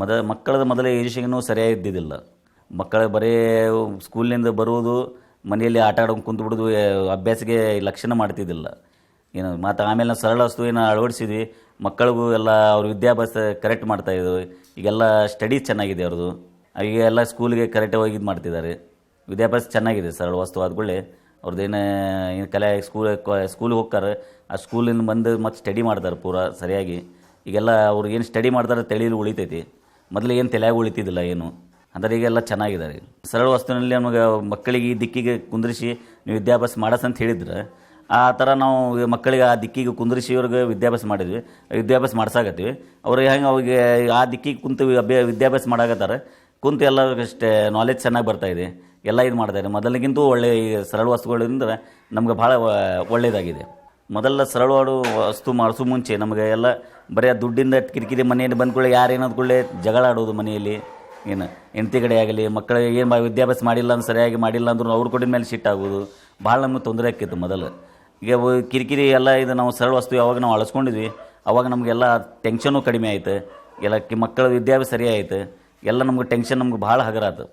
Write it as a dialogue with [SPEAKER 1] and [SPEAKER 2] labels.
[SPEAKER 1] ಮೊದ, ಮಕ್ಕಳದ ಮೊದಲ ಎಜುಕೇಷನು ಸರಿಯಾಗಿ ಇದ್ದಿದ್ದಿಲ್ಲ. ಮಕ್ಕಳ ಬರೀ ಸ್ಕೂಲಿನಿಂದ ಬರುವುದು, ಮನೆಯಲ್ಲಿ ಆಟ ಆಡೋಕೆ ಕುಂತು ಬಿಡೋದು ಅಭ್ಯಾಸಕ್ಕೆ ಲಕ್ಷಣ ಮಾಡ್ತಿದ್ದಿಲ್ಲ. ಏನು ಮತ್ತು ಆಮೇಲೆ ನಾವು ಸರಳ ವಸ್ತುವಿನ ಅಳವಡಿಸಿದ್ವಿ. ಮಕ್ಕಳಿಗೂ ಎಲ್ಲ ಅವ್ರ ವಿದ್ಯಾಭ್ಯಾಸ ಕರೆಕ್ಟ್ ಮಾಡ್ತಾಯಿದ್ರು ಈಗೆಲ್ಲ ಸ್ಟಡಿ ಚೆನ್ನಾಗಿದೆ ಅವ್ರದ್ದು. ಈಗ ಎಲ್ಲ ಸ್ಕೂಲಿಗೆ ಕರೆಕ್ಟಾಗಿ ಇದು ಮಾಡ್ತಿದ್ದಾರೆ. ವಿದ್ಯಾಭ್ಯಾಸ ಚೆನ್ನಾಗಿದೆ, ಸರಳ ವಸ್ತು ಆದ್ಕೊಳ್ಳೆ ಅವ್ರದ್ದೇನು, ಏನು ಕಲೆ, ಸ್ಕೂಲ್, ಸ್ಕೂಲಿಗೆ ಹೋಗ್ತಾರೆ. ಆ ಸ್ಕೂಲಿಂದ ಬಂದು ಮತ್ತೆ ಸ್ಟಡಿ ಮಾಡ್ತಾರೆ ಪೂರಾ ಸರಿಯಾಗಿ. ಈಗೆಲ್ಲ ಅವ್ರಿಗೇನು ಸ್ಟಡಿ ಮಾಡ್ತಾರೆ ತಳಿಲಿ ಉಳಿತೈತಿ. ಮೊದಲು ಏನು ತಲೆಯಾಗಿ ಉಳಿತಿದ್ದಿಲ್ಲ ಏನು? ಅಂದರೆ ಈಗೆಲ್ಲ ಚೆನ್ನಾಗಿದ್ದಾರೆ. ಸರಳ ವಸ್ತುವಿನಲ್ಲಿ ನಮಗೆ ಮಕ್ಕಳಿಗೆ ಈ ದಿಕ್ಕಿಗೆ ಕುಂದ್ರಿಸಿ ನೀವು ವಿದ್ಯಾಭ್ಯಾಸ ಮಾಡಸ್ ಅಂತ ಹೇಳಿದ್ರೆ, ಆ ಥರ ನಾವು ಮಕ್ಕಳಿಗೆ ಆ ದಿಕ್ಕಿಗೆ ಕುಂದ್ರಿಸಿ ಇವ್ರಿಗೆ ವಿದ್ಯಾಭ್ಯಾಸ ಮಾಡಿದ್ವಿ. ವಿದ್ಯಾಭ್ಯಾಸ ಮಾಡ್ಸಾಕತ್ತೀವಿ. ಅವ್ರಿಗೆ ಹೆಂಗೆ ಅವಿಗೆ ಆ ದಿಕ್ಕಿಗೆ ಕುಂತು ಅಭ್ಯ ವಿದ್ಯಾಭ್ಯಾಸ ಮಾಡಾಕತ್ತಾರೆ. ಕುಂತು ಎಲ್ಲ ಅಷ್ಟೇ ನಾಲೆಜ್ ಚೆನ್ನಾಗಿ ಬರ್ತಾ ಇದೆ. ಎಲ್ಲ ಇದು ಮಾಡ್ತಾರೆ ಮೊದಲಿಗಿಂತೂ ಒಳ್ಳೆ ಸರಳ ವಸ್ತುಗಳಿಂದ ನಮ್ಗೆ ಭಾಳ ಒಳ್ಳೆಯದಾಗಿದೆ ಮೊದಲ ಸರಳವಾಡು ವಸ್ತು ಮಾಡಿಸೋ ಮುಂಚೆ ನಮಗೆ ಎಲ್ಲ ಬರೀ ದುಡ್ಡಿಂದ ಕಿರಿಕಿರಿ ಮನೆಯಲ್ಲಿ ಬಂದ್ಕೊಳ್ಳಿ, ಯಾರು ಏನಾದ ಕೂಡಲೇ ಜಗಳ ಆಡೋದು ಮನೆಯಲ್ಲಿ. ಏನು, ಹೆಂಡತಿ ಕಡೆ ಆಗಲಿ ಮಕ್ಕಳಿಗೆ ಏನು ವಿದ್ಯಾಭ್ಯಾಸ ಮಾಡಿಲ್ಲ ಅಂದ್ರೆ ಸರಿಯಾಗಿ ಮಾಡಿಲ್ಲ ಅಂದ್ರೂ ಅವ್ರ ಕಡೆ ಮೇಲೆ ಸಿಟ್ಟಾಗೋದು ಭಾಳ ನಮಗೆ ತೊಂದರೆ ಆಕ್ಕಿತ್ತು ಮೊದಲು. ಈಗ ಕಿರಿಕಿರಿ ಎಲ್ಲ ಇದು ನಾವು ಸರಳ ವಸ್ತು ಯಾವಾಗ ನಾವು ಅಳಿಸ್ಕೊಂಡಿದ್ವಿ, ಅವಾಗ ನಮಗೆಲ್ಲ ಟೆನ್ಷನು ಕಡಿಮೆ ಆಯಿತು. ಎಲ್ಲ ಮಕ್ಕಳ ವಿದ್ಯಾಭ್ಯಾಸ ಸರಿ ಆಯ್ತು. ಎಲ್ಲ ನಮ್ಗೆ ಟೆನ್ಷನ್ ನಮ್ಗೆ ಭಾಳ ಹಗರ ಆಯ್ತು